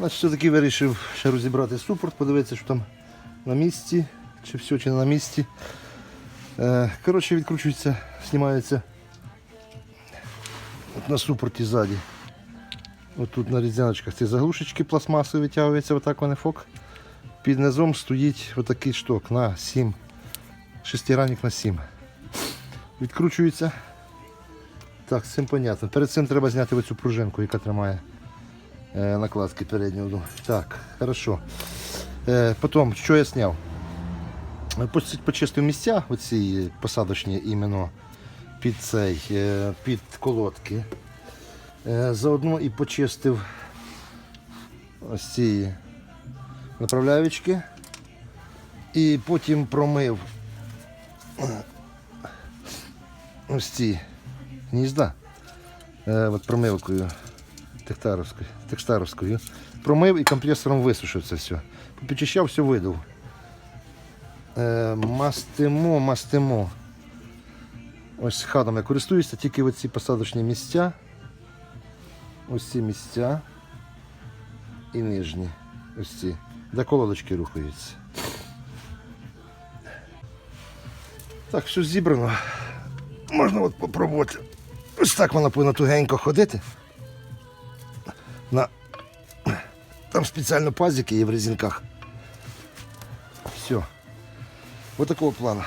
Значить, все-таки вирішив ще розібрати супорт, подивитися, що там на місці, чи все, чи не на місці. Е, Коротше, відкручується, знімається от на супорті ззаді. От тут на різяночках ці заглушечки пластмасові витягуються, отак вони фок. Під низом стоїть отакий шток на 7. Шестиранник на 7. Відкручується. Так, з цим понятно. Перед цим треба зняти оцю пружинку, яка тримає накладки переднього. Так, хорошо. Е, потім, що я зняв? Е, Почистив місця, оці посадочні іменно під цей, е, під колодки. Е, заодно і почистив ось ці направляючки. І потім промив е, ось ці гнізда. Е, промивкою текстаровською. Промив і компресором висушив це все. Попідчищав, все видав. Е, мастимо, мастимо. Ось хадом я користуюся, тільки оці посадочні місця. Ось ці місця. І нижні. Ось ці. Де колодочки рухаються. Так, все зібрано. Можна от попробувати. Ось так вона повинна тугенько ходити. Там специально пазики и в резинках. Все. Вот такого плану.